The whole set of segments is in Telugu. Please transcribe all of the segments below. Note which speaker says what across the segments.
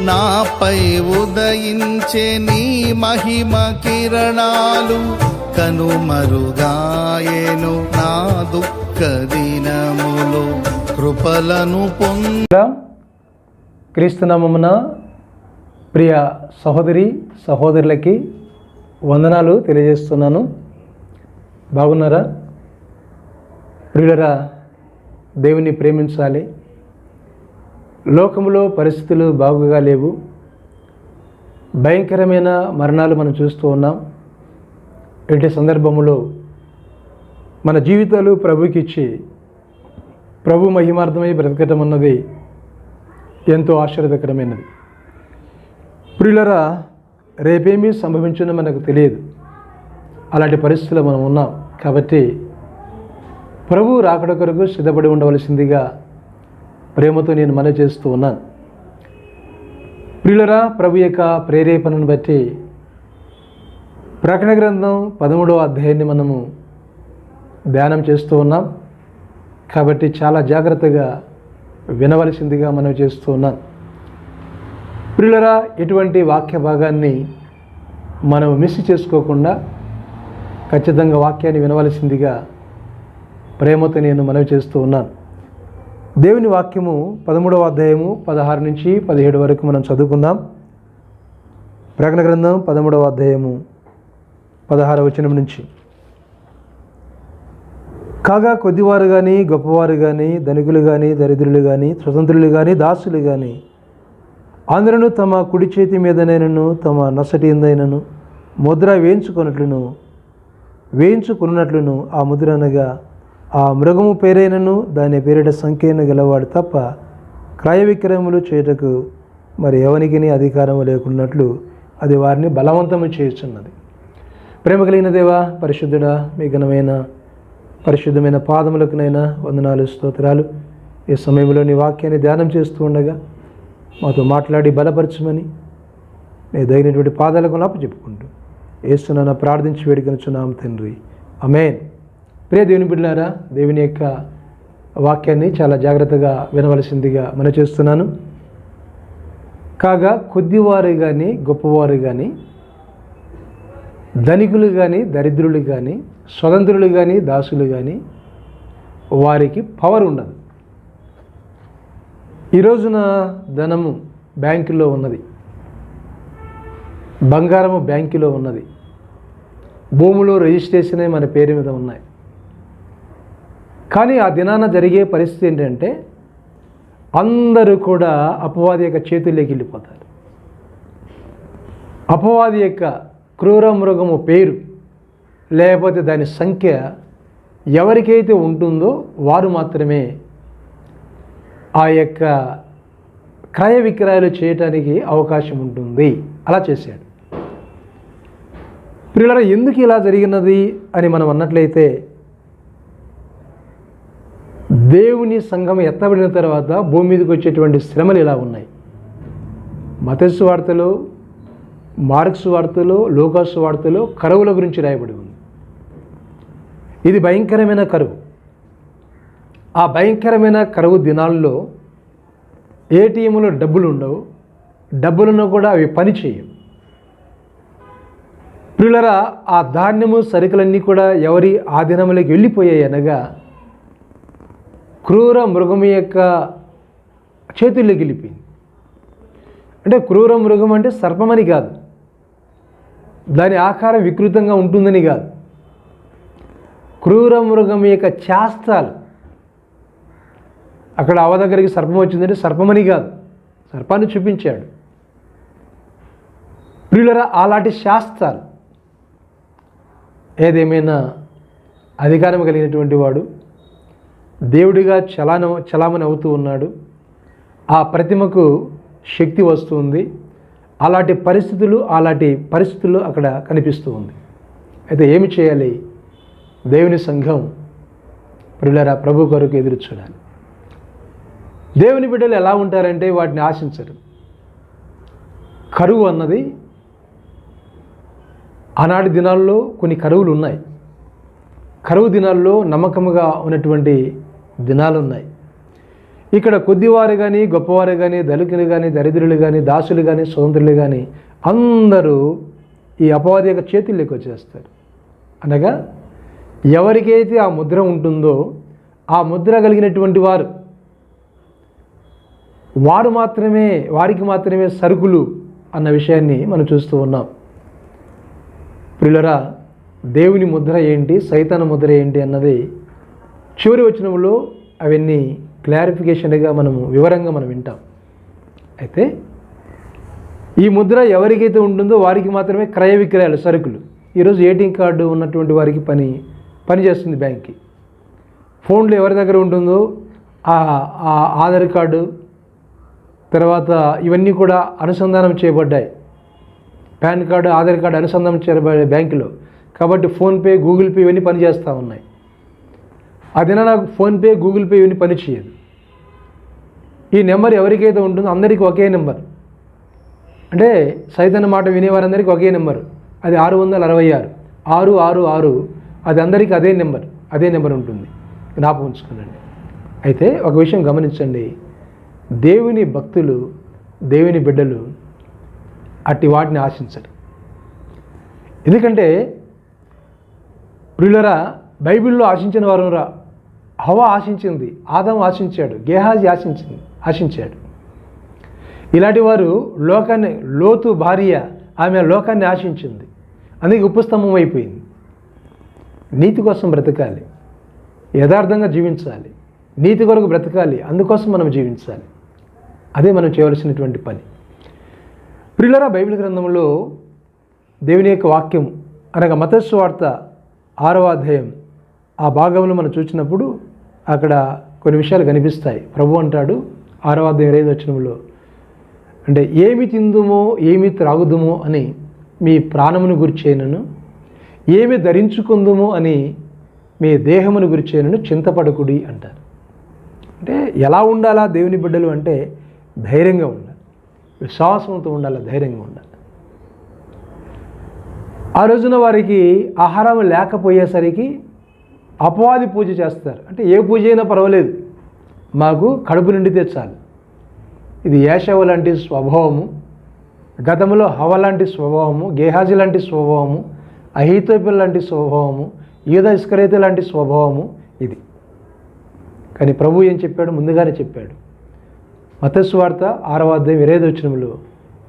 Speaker 1: నాపై ఉదయించే నీ మహిమ కిరణాలు కనుమరుగాయేను నా దుఃఖ దినములు. కృపలను పొంద.
Speaker 2: క్రీస్తునామమున ప్రియ సహోదరి సహోదరులకి వందనాలు తెలియజేస్తున్నాను. బాగున్నారా? ప్రియులరా దేవుని ప్రేమించాలి. లోకంలో పరిస్థితులు బాగుగా లేవు. భయంకరమైన మరణాలు మనం చూస్తూ ఉన్నాం. ఇటు సందర్భంలో మన జీవితాలు ప్రభుకి ఇచ్చి ప్రభు మహిమార్థమై బ్రతకటం అన్నది ఎంతో ఆశ్చర్యకరమైనది. ప్రియులరా రేపేమీ సంభవించునో మనకు తెలియదు. అలాంటి పరిస్థితులు మనం ఉన్నాం. కాబట్టి ప్రభు రాకడ కొరకు సిద్ధపడి ఉండవలసిందిగా ప్రేమతో నేను మనవి చేస్తూ ఉన్నాను. ప్రియులరా ప్రభు యొక్క ప్రేరేపణను బట్టి ప్రకటన గ్రంథం పదమూడవ అధ్యాయాన్ని మనము ధ్యానం చేస్తూ ఉన్నాం. కాబట్టి చాలా జాగ్రత్తగా వినవలసిందిగా మనం చేస్తూ ఉన్నాం ప్రియులరా ఎటువంటి వాక్య భాగాన్ని మనం మిస్ చేసుకోకుండా ఖచ్చితంగా వాక్యాన్ని వినవలసిందిగా ప్రేమతో నేను మనవి చేస్తూ ఉన్నాను. దేవుని వాక్యము పదమూడవ అధ్యాయము పదహారు నుంచి పదిహేడు వరకు మనం చదువుకుందాం. ప్రకటన గ్రంథం పదమూడవ అధ్యాయము పదహార వచనం నుంచి. కాగా కొద్దివారు కానీ గొప్పవారు కానీ ధనికులు కానీ దరిద్రులు కానీ స్వతంత్రులు కానీ దాసులు కానీ అందరూ తమ కుడి చేతి మీదనైనను తమ నొసటి ఎందైనను ముద్ర వేయించుకున్నట్లును వేయించుకున్నట్లును ఆ ముద్ర అనగా ఆ మృగము పేరైనను దాని పేరిట సంఖ్యను గలవాడు తప్ప క్రయ విక్రయములు చేయుటకు మరి ఎవరికి అధికారము లేకున్నట్లు అది వారిని బలవంతము చేస్తున్నది ప్రేమ కలిగిన దేవా పరిశుద్ధుడా మీ ఘనమైన పరిశుద్ధమైన పాదములకునైనా వందనాలు స్తోత్రాలు. ఈ సమయంలో నీ వాక్యాన్ని ధ్యానం చేస్తూ ఉండగా మాతో మాట్లాడి బలపరచమని నీ దగినటువంటి పాదాలకు లాపు చెప్పుకుంటూ ఏస్తున్నాన ప్రార్థించి వేడుకనుచున్నాం తండ్రి. అమేన్ ప్రియ దేవుని బిడ్డారా దేవుని యొక్క వాక్యాన్ని చాలా జాగ్రత్తగా వినవలసిందిగా మన చేస్తున్నాను కాగా కొద్దివారు కానీ గొప్పవారు కానీ ధనికులు కానీ దరిద్రులు కానీ స్వతంత్రులు కానీ దాసులు కానీ వారికి పవర్ ఉండదు ఈరోజున ధనము బ్యాంకులో ఉన్నది. బంగారము బ్యాంకులో ఉన్నది. భూములు రిజిస్ట్రేషన్ మన పేరు మీద ఉన్నాయి. కానీ ఆ దినాన జరిగే పరిస్థితి ఏంటంటే అందరూ కూడా అపవాది యొక్క చేతుల్లోకి వెళ్ళిపోతారు. అపవాది యొక్క క్రూర మృగము పేరు లేకపోతే దాని సంఖ్య ఎవరికైతే ఉంటుందో వారు మాత్రమే ఆ యొక్క క్రయ విక్రయాలు చేయటానికి అవకాశం ఉంటుంది. అలా చేశాడు. పిల్లల ఎందుకు ఇలా జరిగినది అని మనం అన్నట్లయితే దేవుని సంఘం ఎత్తబడిన తర్వాత భూమి మీదకి వచ్చేటువంటి శ్రమలు ఇలా ఉన్నాయి. మతస్సు వార్తలు మార్క్స్ వార్తలు లోకాసు వార్తలు కరువుల గురించి రాయబడి ఉంది. ఇది భయంకరమైన కరువు. ఆ భయంకరమైన కరువు దినాల్లో ఏటీఎంలో డబ్బులు ఉండవు. డబ్బులను కూడా అవి పని చేయవు. ప్రియులరా ఆ ధాన్యము సరుకులన్నీ కూడా ఎవరి ఆధీనంలోకి వెళ్ళిపోయాయి అనగా క్రూర మృగము యొక్క చేతుల్లో గెలిపింది. అంటే క్రూర మృగం అంటే సర్పమని కాదు. దాని ఆకారం వికృతంగా ఉంటుందని కాదు. క్రూర మృగం యొక్క చేస్తాలు. అక్కడ అవ దగ్గరికి సర్పం వచ్చిందంటే సర్పమని కాదు. సర్పాన్ని చూపించాడు. ప్రియులరా అలాంటి శాస్త్రాలు. ఏదేమైనా అధికారం కలిగినటువంటి వాడు దేవుడిగా చలాన చలామణి అవుతూ ఉన్నాడు. ఆ ప్రతిమకు శక్తి వస్తుంది అలాంటి పరిస్థితులు అలాంటి పరిస్థితులు అక్కడ కనిపిస్తూ ఉంది. అయితే ఏమి చేయాలి? దేవుని సంఘం ప్రియులరా ప్రభు కొరకు ఎదురు చూడాలి. దేవుని బిడ్డలు ఎలా ఉంటారంటే వాటిని ఆశించరు. కరువు అన్నది ఆనాటి దినాల్లో కొన్ని కరువులు ఉన్నాయి. కరువు దినాల్లో నమ్మకముగా ఉన్నటువంటి దినాలు ఉన్నాయి ఇక్కడ కొద్దివారు కానీ గొప్పవారు కానీ దళితులు కానీ దరిద్రులు కానీ దాసులు కానీ స్వతంత్రులు కానీ అందరూ ఈ అపవాది యొక్క చేతుల్లోకి వచ్చేస్తారు. అనగా ఎవరికైతే ఆ ముద్ర ఉంటుందో ఆ ముద్ర కలిగినటువంటి వారు వారు మాత్రమే వారికి మాత్రమే సరుకులు అన్న విషయాన్ని మనం చూస్తూ ఉన్నాం. ప్రియులరా దేవుని ముద్ర ఏంటి సైతాన ముద్ర ఏంటి అన్నది చివరి వచనంలో అవన్నీ క్లారిఫికేషన్గా మనము వివరంగా మనం వింటాం. అయితే ఈ ముద్ర ఎవరికైతే ఉంటుందో వారికి మాత్రమే క్రయ విక్రయాలు సరుకులు. ఈరోజు ఏటీఎం కార్డు ఉన్నటువంటి వారికి పని పనిచేస్తుంది బ్యాంక్కి. ఫోన్లో ఎవరి దగ్గర ఉంటుందో ఆ ఆ ఆధార్ కార్డు తర్వాత ఇవన్నీ కూడా అనుసంధానం చేయబడ్డాయి. పాన్ కార్డు ఆధార్ కార్డు అనుసంధానం చేయబడ్డాయి బ్యాంకులో. కాబట్టి ఫోన్పే గూగుల్ పే ఇవన్నీ పనిచేస్తూ ఉన్నాయి. అదైనా నాకు ఫోన్పే గూగుల్ పే ఇవన్నీ పనిచేయదు ఈ నెంబర్ ఎవరికైతే ఉంటుందో అందరికీ ఒకే నెంబర్. అంటే సైతన్న మాట వినేవారందరికీ ఒకే నెంబర్. అది ఆరు వందల అరవై ఆరు. ఆరు ఆరు ఆరు. అది అందరికీ అదే నెంబర్. అదే నెంబర్ ఉంటుంది. జ్ఞాపకం ఉంచుకోనండి. అయితే ఒక విషయం గమనించండి. దేవుని భక్తులు దేవుని బిడ్డలు అట్టి వాటిని ఆశించరు. ఎందుకంటే ప్రియులరా బైబిల్లో ఆశించిన వారు రా హవ ఆశించింది ఆదం ఆశించాడు గేహాజీ ఆశించింది ఆశించాడు. ఇలాంటి వారు లోకాన్ని లోతు భార్య ఆమె లోకాన్ని ఆశించింది. అందుకే ఉపస్తంభం అయిపోయింది. నీతి కోసం బ్రతకాలి. యథార్థంగా జీవించాలి. నీతి కొరకు బ్రతకాలి. అందుకోసం మనం జీవించాలి. అదే మనం చేయవలసినటువంటి పని. ప్రిల్లరా బైబిల్ గ్రంథంలో దేవుని యొక్క వాక్యం అనగా మతస్సు వార్త ఆరవ అధ్యాయం ఆ భాగంలో మనం చూసినప్పుడు అక్కడ కొన్ని విషయాలు కనిపిస్తాయి. ప్రభు అంటాడు ఆరవ అధ్యాయం ఇరవై వచనంలో అంటే ఏమి తిందుమో ఏమి త్రాగుదుమో అని మీ ప్రాణమును గురిచేయనను ఏమి ధరించుకుందుమో అని మీ దేహమును గురిచేయనను చింతపడకుడి అంటారు. అంటే ఎలా ఉండాలా దేవుని బిడ్డలు అంటే ధైర్యంగా ఉండాలి. విశ్వాసంతో ఉండాలి ధైర్యంగా ఉండాలి. ఆ రోజున వారికి ఆహారం లేకపోయేసరికి అపవాది పూజ చేస్తారు. అంటే ఏ పూజ అయినా పర్వాలేదు. మాకు కడుపు నిండితే చాలు ఇది ఏషవ లాంటి స్వభావము గతంలో హవ లాంటి స్వభావము గేహాజీ లాంటి స్వభావము అహితోపిల్ లాంటి స్వభావము ఈద ఇస్కరైతే లాంటి స్వభావము ఇది. కానీ ప్రభు ఏం చెప్పాడు? ముందుగానే చెప్పాడు. మతస్వార్త ఆరవ అధ్యాయం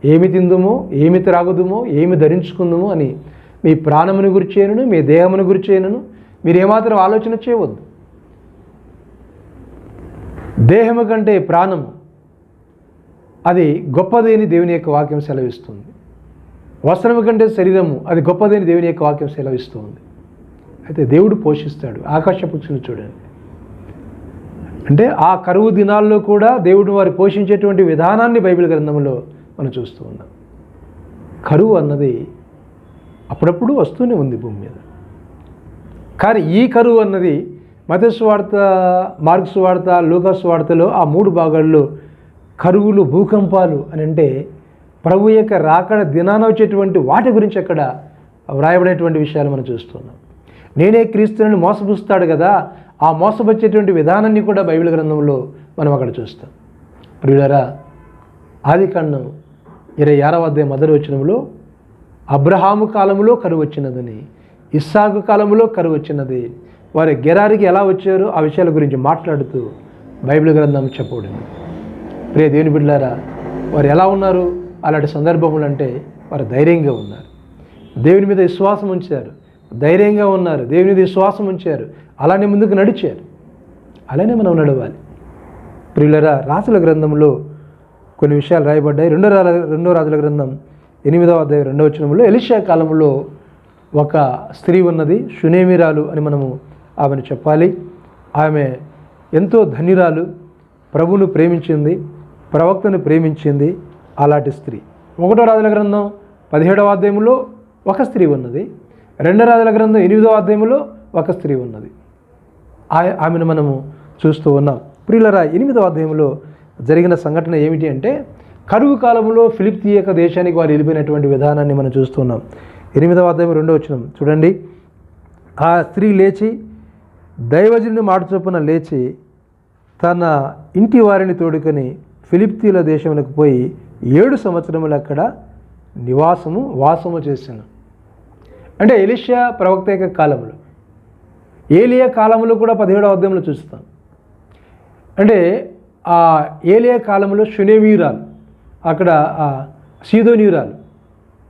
Speaker 2: ఏమి తిందుమో ఏమి త్రాగుదుమో ఏమి ధరించుకుందుమో అని మీ ప్రాణమును గురి చేయను మీ దేహమును గురిచేయను మీరు ఏమాత్రం ఆలోచన చేయవద్దు. దేహము కంటే ప్రాణము అది గొప్పదేని దేవుని యొక్క వాక్యం సెలవిస్తుంది. వస్త్రము కంటే శరీరము అది గొప్పదేని దేవుని యొక్క వాక్యం సెలవిస్తుంది. అయితే దేవుడు పోషిస్తాడు. ఆకాశ పక్షులు చూడండి. అంటే ఆ కరువు దినాల్లో కూడా దేవుడు వారి పోషించేటువంటి విధానాన్ని బైబిల్ గ్రంథంలో మనం చూస్తూ ఉన్నాం. కరువు అన్నది అప్పుడప్పుడు వస్తూనే ఉంది భూమి మీద. కానీ ఈ కరువు అన్నది మతస్సు వార్త మార్క్స్ వార్త లూకస్ వార్తలో ఆ మూడు భాగాల్లో కరువులు భూకంపాలు అని అంటే ప్రభు యొక్క రాకడ దినాన వచ్చేటువంటి వాటి గురించి అక్కడ వ్రాయబడేటువంటి విషయాలు మనం చూస్తున్నాం. నేనే క్రీస్తుని మోసపుస్తాడు కదా ఆ మోసపరిచేటువంటి విధానాన్ని కూడా బైబిల్ గ్రంథంలో మనం అక్కడ చూస్తాం. ప్రియులరా ఆది కాండం ఇరవై ఆరవ అధ్యాయం మొదటి వచ్చినంలో అబ్రహాము కాలంలో కరువు వచ్చినదని ఇస్సాగు కాలంలో కరువు వచ్చినది. వారి గెరారికి ఎలా వచ్చారో? ఆ విషయాల గురించి మాట్లాడుతూ బైబిల్ గ్రంథం చెప్పబడింది ప్రియ దేవుని బిడ్డలారా వారు ఎలా ఉన్నారు? అలాంటి సందర్భములు అంటే వారు ధైర్యంగా ఉన్నారు. దేవుని మీద విశ్వాసం ఉంచారు. ధైర్యంగా ఉన్నారు. దేవుని మీద విశ్వాసం ఉంచారు. అలానే ముందుకు నడిచారు. అలానే మనం నడవాలి. ప్రియులరా రాసుల గ్రంథంలో కొన్ని విషయాలు రాయబడ్డాయి. రెండో రా రెండో రాజుల గ్రంథం ఎనిమిదవ అధ్యాయం రెండవ వచనంలో ఎలిషా కాలంలో ఒక స్త్రీ ఉన్నది షునేమిరాలు అని మనము ఆమెను చెప్పాలి. ఆమె ఎంతో ధన్యురాలు ప్రభువును ప్రేమించింది ప్రవక్తను ప్రేమించింది అలాంటి స్త్రీ. ఒకటో రాజుల గ్రంథం పదిహేడవ అధ్యాయంలో ఒక స్త్రీ ఉన్నది రెండో రాజుల గ్రంథం ఎనిమిదవ అధ్యాయంలో ఒక స్త్రీ ఉన్నది. ఆ- ఆమెను మనము చూస్తూ ఉన్నాం. ప్రియులరా ఎనిమిదవ అధ్యాయంలో జరిగిన సంఘటన ఏమిటి అంటే కరువు కాలంలో ఫిలిప్ తీయక దేశానికి వారు వెళ్ళిపోయినటువంటి విధానాన్ని మనం చూస్తున్నాం ఎనిమిదవ అధ్యాయం రెండో వచ్చిన చూడండి. ఆ స్త్రీ లేచి దైవజనుని మాట చొప్పున లేచి తన ఇంటి వారిని తోడుకొని ఫిలిప్తీల దేశములకు పోయి ఏడు సంవత్సరములు అక్కడ నివాసము వాసము చేశాను. అంటే ఎలిషియా ప్రవక్త యొక్క కాలంలో ఏలియా కాలంలో కూడా పదిహేడవ అధ్యాయంలో చూస్తాం. అంటే ఆ ఏలియా కాలంలో శునేమీయురాలు అక్కడ ఆ సీదోనీయురాలు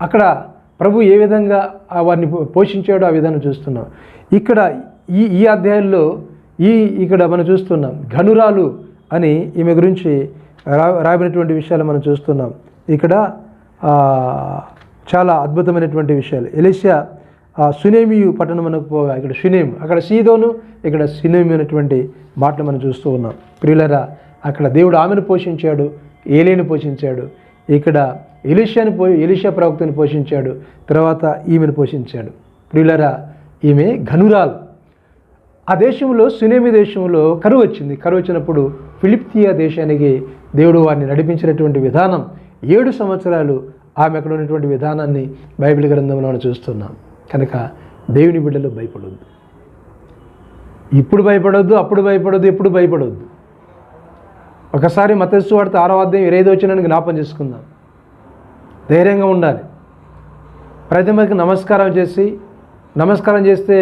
Speaker 2: అక్కడ ప్రభు ఏ విధంగా ఆ వారిని పో- పోషించాడో ఆ విధానం చూస్తున్నాం. ఇక్కడ ఈ ఈ అధ్యాయంలో ఈ ఇక్కడ మనం చూస్తున్నాం ఘనురాలు అని ఈమె గురించి రా రాబినటువంటి విషయాలు మనం చూస్తున్నాం. ఇక్కడ చాలా అద్భుతమైనటువంటి విషయాలు. ఎలిషియా సునేమియు పట్టణమునకు పోగా ఇక్కడ సునేమి అక్కడ సీదోను ఇక్కడ సునేమి అనేటువంటి మాటలు మనం చూస్తూ ఉన్నాం. ప్రియులరా అక్కడ దేవుడు ఆమెను పోషించాడు ఏలేని పోషించాడు. ఇక్కడ ఎలిషాని పో ఎలిషా ప్రవక్తని పోషించాడు. తర్వాత ఈమెను పోషించాడు. ప్రియులరా ఈమె ఘనురాలు. ఆ దేశంలో సునేమి దేశంలో కరువు వచ్చింది. కరువు వచ్చినప్పుడు ఫిలిప్తియా దేశానికి దేవుడు వారిని నడిపించినటువంటి విధానం ఏడు సంవత్సరాలు ఆమె అక్కడ ఉన్నటువంటి విధానాన్ని బైబిల్ గ్రంథంలో మనం చూస్తున్నాం. కనుక దేవుని బిడ్డలు భయపడొద్దు. ఇప్పుడు భయపడొద్దు అప్పుడు భయపడొద్దు ఎప్పుడు భయపడొద్దు. ఒకసారి మతస్సు వాడితే ఆరో అధ్యాయం ఇరవై వచ్చిన జ్ఞాపం చేసుకుందాం. ధైర్యంగా ఉండాలి. ప్రతిమకి నమస్కారం చేసి నమస్కారం చేస్తే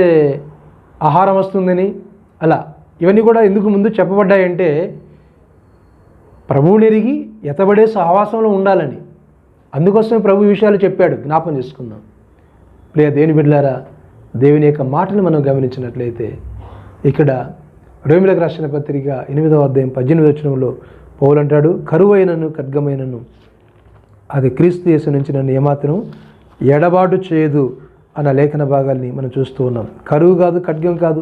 Speaker 2: ఆహారం వస్తుందని అలా ఇవన్నీ కూడా ఎందుకు ముందు చెప్పబడ్డాయంటే ప్రభువుని ఎరిగి ఎతబడే సహవాసంలో ఉండాలని. అందుకోసమే ప్రభు విషయాలు చెప్పాడు జ్ఞాపం చేసుకుందాం. ప్రియ దేని బిడ్డలారా దేవుని యొక్క మాటలు మనం గమనించినట్లయితే ఇక్కడ రోమిలకు రాసిన పత్రిక ఎనిమిదవ అధ్యాయం పద్దెనిమిది వచనంలో పౌలంటాడు కరువైనను ఖడ్గమైనను అది క్రీస్తు యేసు నుంచి నన్ను ఏమాత్రం ఎడబాటు చేయదు అన్న లేఖన భాగాల్ని మనం చూస్తూ ఉన్నాం. కరువు కాదు ఖడ్గం కాదు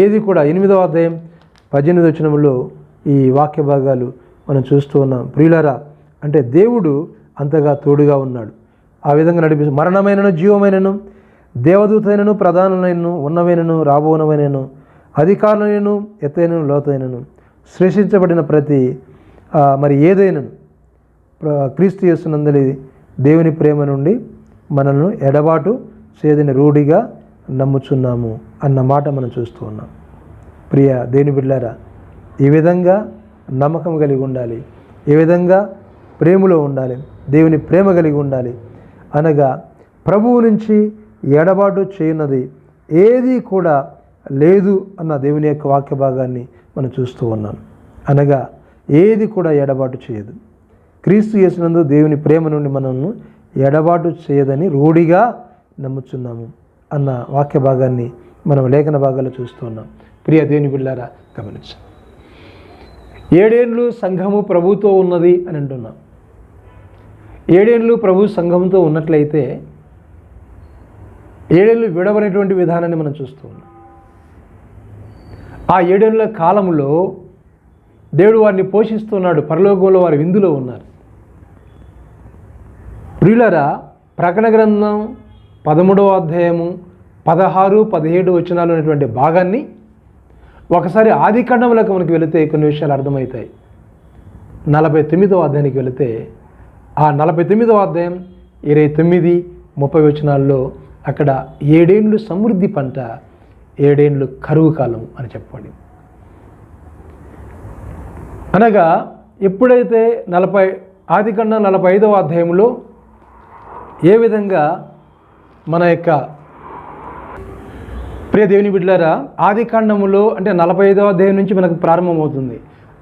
Speaker 2: ఏది కూడా. ఎనిమిదవ అధ్యాయం పద్దెనిమిది వచనంలో ఈ వాక్య భాగాలు మనం చూస్తూ ఉన్నాం. ప్రియులరా అంటే దేవుడు అంతగా తోడుగా ఉన్నాడు. ఆ విధంగా నడిపి మరణమైనను జీవమైనను దేవదూతైనను ప్రధానులైనను ఉన్నవైనను రాబోనవైనను అధికారులైనను ఎత్తైనను లోతైనను సృష్టించబడిన ప్రతి మరి ఏదైనను క్రీస్తు యేసునందలి దేవుని ప్రేమ నుండి మనల్ని ఎడబాటు చేదని రూఢిగా నమ్ముచున్నాము అన్న మాట మనం చూస్తూ ఉన్నాం. ప్రియ దేని బిడ్డారా ఈ విధంగా నమ్మకం కలిగి ఉండాలి ఏ విధంగా ప్రేమలో ఉండాలి దేవుని ప్రేమ కలిగి ఉండాలి అనగా ప్రభువు నుంచి ఎడబాటు చేయనది ఏది కూడా లేదు అన్న దేవుని యొక్క వాక్య భాగాన్ని మనం చూస్తూ ఉన్నాం. అనగా ఏది కూడా ఎడబాటు చేయదు. క్రీస్తు చేసినందు దేవుని ప్రేమ నుండి మనల్ని ఎడబాటు చేయదని రూఢిగా నమ్ముచున్నాము అన్న వాక్య భాగాన్ని మనం లేఖన భాగాల్లో చూస్తున్నాం ప్రియ దేవుని బిళ్ళారా గమనించు ఏడేండ్లు సంఘము ప్రభుతో ఉన్నది అని అంటున్నాం. ఏడేండ్లు ప్రభు సంఘంతో ఉన్నట్లయితే ఏడేళ్ళు విడవనటువంటి విధానాన్ని మనం చూస్తూ ఉన్నాం. ఆ ఏడేళ్ళ కాలంలో దేవుడు వారిని పోషిస్తున్నాడు. పరలోకంలో వారి విందులో ఉన్నారు. ప్రియులరా ప్రకటన గ్రంథం పదమూడవ అధ్యాయము పదహారు పదిహేడు వచనాలు అనేటువంటి భాగాన్ని ఒకసారి ఆది ఖండంలోకి మనకి వెళితే కొన్ని విషయాలు అర్థమవుతాయి. నలభై తొమ్మిదవ అధ్యాయానికి వెళితే ఆ నలభై తొమ్మిదవ అధ్యాయం ఇరవై తొమ్మిది ముప్పై వచనాల్లో అక్కడ ఏడేండ్లు సమృద్ధి పంట ఏడేండ్లు కరువు కాలం అని చెప్పండి. అనగా ఎప్పుడైతే నలభై ఆదికండ నలభై ఐదవ అధ్యాయంలో ఏ విధంగా మన యొక్క ప్రియ దేవుని బిడ్డలారా ఆది కాండములో అంటే నలభై ఐదవ అధ్యాయం నుంచి మనకు ప్రారంభమవుతుంది.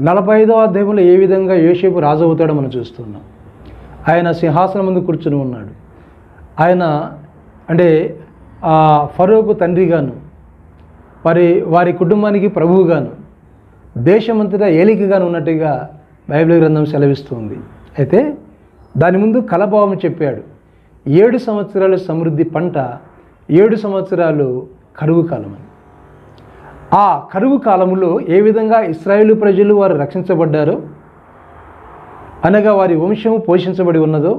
Speaker 2: నలభై ఐదవ అధ్యాయంలో ఏ విధంగా యోసేపు రాజు అవుతాడో మనం చూస్తున్నాం. ఆయన సింహాసనం ముందు కూర్చుని ఉన్నాడు. ఆయన అంటే ఫరోకు తండ్రిగాను వారి వారి కుటుంబానికి ప్రభువుగాను దేశమంతటా ఏలికగాను ఉన్నట్టుగా బైబిల్ గ్రంథం సెలవిస్తుంది. అయితే దాని ముందు కలభావం చెప్పాడు. ఏడు సంవత్సరాలు సమృద్ధి పంట ఏడు సంవత్సరాలు కరువు కాలం అని ఆ కరువు కాలంలో ఏ విధంగా ఇస్రాయేలు ప్రజలు వారు రక్షించబడ్డారో అనగా వారి వంశము పోషించబడి ఉన్నదో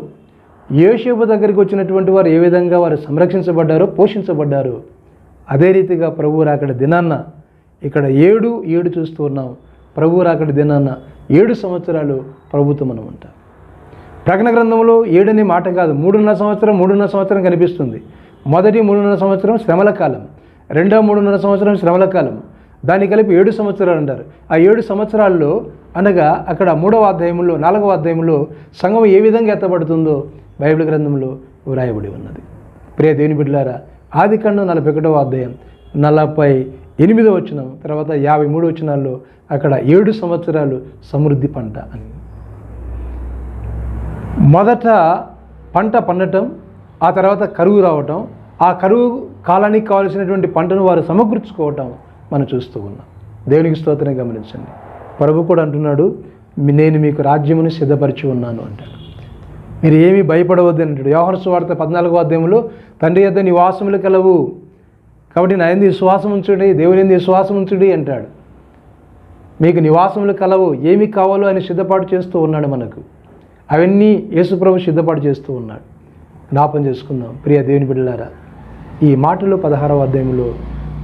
Speaker 2: యోసేపు దగ్గరికి వచ్చినటువంటి వారు ఏ విధంగా వారు సంరక్షించబడ్డారో పోషించబడ్డారు అదే రీతిగా ప్రభు రాకడ దినాన్న ఇక్కడ ఏడు ఏడు చూస్తూ ఉన్నాం. ప్రభు రాకడ దినాన్న ఏడు సంవత్సరాలు ప్రభుత్వం మనం ఉంటాం ప్రకటన గ్రంథంలో ఏడనే మాట కాదు మూడున్నర సంవత్సరం మూడున్నర సంవత్సరం కనిపిస్తుంది. మొదటి మూడున్నర సంవత్సరం శ్రమల కాలం రెండవ మూడున్నర సంవత్సరం శ్రమల కాలం. దాన్ని కలిపి ఏడు సంవత్సరాలు అంటారు. ఆ ఏడు సంవత్సరాల్లో అనగా అక్కడ మూడవ అధ్యాయంలో నాలుగవ అధ్యాయంలో సంఘం ఏ విధంగా ఎత్తబడుతుందో బైబిల్ గ్రంథంలో వ్రాయబడి ఉన్నది. ప్రియ దేవుని బిడ్డలారా ఆది కండం నలభై ఒకటవ అధ్యాయం నలభై ఎనిమిదో వచనం తర్వాత యాభై మూడు వచనాల్లో అక్కడ ఏడు సంవత్సరాలు సమృద్ధి పంట అని. మొదట పంట పండటం ఆ తర్వాత కరువు రావటం ఆ కరువు కాలానికి కావలసినటువంటి పంటను వారు సమకూర్చుకోవటం మనం చూస్తూ ఉన్నాం. దేవునికి స్తోత్రం గమనించండి. ప్రభు కూడా అంటున్నాడు నేను మీకు రాజ్యమును సిద్ధపరిచి ఉన్నాను అంటాడు. మీరు ఏమీ భయపడవద్దు అంటాడు. వ్యవహార సువార్త పద్నాలుగో అధ్యాయంలో తండ్రి యొద్ద నివాసములు కలవు కాబట్టి నా ఎందు విశ్వాసం ఉంచుడి దేవుని ఎందు విశ్వాసం ఉంచుడి అంటాడు. మీకు నివాసములు కలవు ఏమి కావాలో ఆయన సిద్ధపాటు చేస్తూ ఉన్నాడు మనకు. అవన్నీ యేసుప్రభు సిద్ధపాటు చేస్తూ ఉన్నాడు. జ్ఞాపం చేసుకుందాం. ప్రియ దేవుని బిడ్డలారా ఈ మాటలు పదహారవ అధ్యాయంలో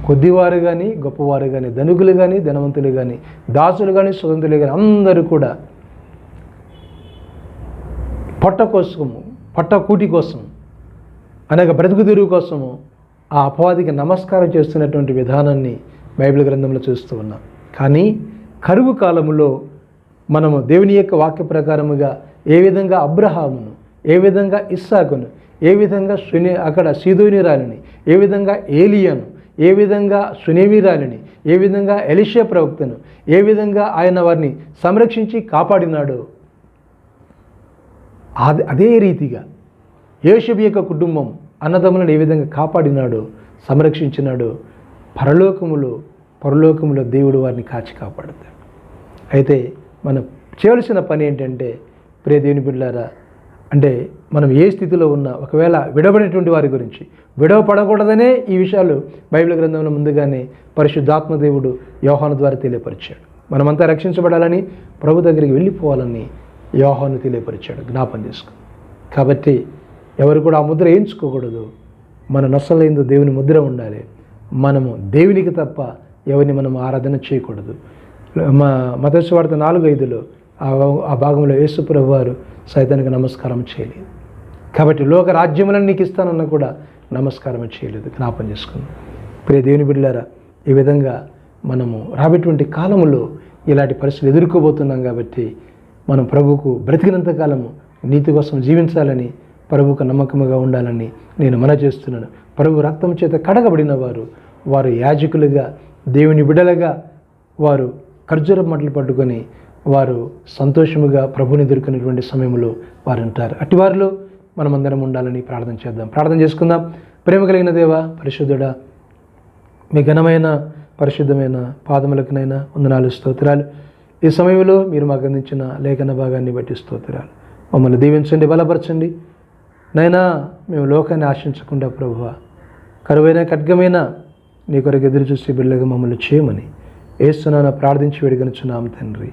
Speaker 2: కొద్దివారు కానీ గొప్పవారు కానీ ధనుకులు కానీ ధనవంతులు కానీ దాసులు కానీ స్వతంత్రులు కానీ అందరూ కూడా పొట్ట కోసము పొట్ట కూటి కోసం అనేక బ్రతుకు తెరువు కోసము ఆ అపవాదికి నమస్కారం చేస్తున్నటువంటి విధానాన్ని బైబిల్ గ్రంథంలో చూస్తూ ఉన్నాం. కానీ కరువు కాలంలో మనము దేవుని యొక్క వాక్య ప్రకారముగా ఏ విధంగా అబ్రహామును ఏ విధంగా ఇస్సాకును ఏ విధంగా సుని అక్కడ సీదోనిరాలిని ఏ విధంగా ఏలియను ఏ విధంగా సునేమిరాలిని ఏ విధంగా ఎలిషియా ప్రవక్తను ఏ విధంగా ఆయన వారిని సంరక్షించి కాపాడినాడు. అదే అదే రీతిగా యేషబి యొక్క కుటుంబం అన్నదమ్ములను ఏ విధంగా కాపాడినాడు సంరక్షించినాడు పరలోకములో పరలోకములో దేవుడు వారిని కాచి కాపాడుతాడు. అయితే మనం చేయవలసిన పని ఏంటంటే ప్రియదేవుని బిడ్డారా అంటే మనం ఏ స్థితిలో ఉన్నా ఒకవేళ విడబడినటువంటి వారి గురించి విడవపడకూడదనే ఈ విషయాలు బైబిల్ గ్రంథంలో ముందుగానే పరిశుద్ధాత్మ దేవుడు యోహాను ద్వారా తెలియపరిచాడు. మనమంతా రక్షించబడాలని ప్రభు దగ్గరికి వెళ్ళిపోవాలని యోహాను తెలియపరిచాడు. జ్ఞాపం చేసుకో. కాబట్టి ఎవరు కూడా ఆ ముద్ర వేయించుకోకూడదు మన నొసలైందు దేవుని ముద్ర ఉండాలి. మనము దేవునికి తప్ప ఎవరిని మనం ఆరాధన చేయకూడదు. మా మతస్వార్థ నాలుగు ఐదులో ఆ ఆ భాగంలో యేసుప్రభు వారు సైతానికి నమస్కారం చేయలేదు. కాబట్టి లోక రాజ్యములను నీకు ఇస్తానన్నా కూడా నమస్కారం చేయలేదు. జ్ఞాపం చేసుకుంది. ప్రియ దేవుని బిడ్డలారా ఈ విధంగా మనము రాబేటువంటి కాలములో ఇలాంటి పరిస్థితులు ఎదుర్కోబోతున్నాం కాబట్టి మనం ప్రభుకు బ్రతికినంత కాలము నీతి కోసం జీవించాలని ప్రభుకు నమ్మకముగా ఉండాలని నేను మన చేస్తున్నాను. ప్రభు రక్తం చేత కడగబడిన వారు వారు యాజకులుగా దేవుని బిడలగా వారు ఖర్జూర మంటలు పట్టుకొని వారు సంతోషముగా ప్రభుని ఎదుర్కొనేటువంటి సమయంలో వారు ఉంటారు. అట్టి వారిలో మనమందరం ఉండాలని ప్రార్థన చేద్దాం. ప్రార్థన చేసుకుందాం. ప్రేమ కలిగిన దేవ పరిశుద్ధుడ మీ ఘనమైన పరిశుద్ధమైన పాదములకునైనా వందనాలు స్తోత్రాలు. ఈ సమయంలో మీరు మాకు అందించిన లేఖన భాగాన్ని బట్టి స్తోత్రాలు. మమ్మల్ని దీవించండి బలపరచండి. నైనా మేము లోకాన్ని ఆశించకుండా ప్రభువ కరువైన ఖడ్గమైన నీ కొరకు ఎదురు చూసి బిడ్డగా మమ్మల్ని చేయమని ఏస్తున్నాన ప్రార్థించి వేడుకొనుచున్నాము తండ్రి.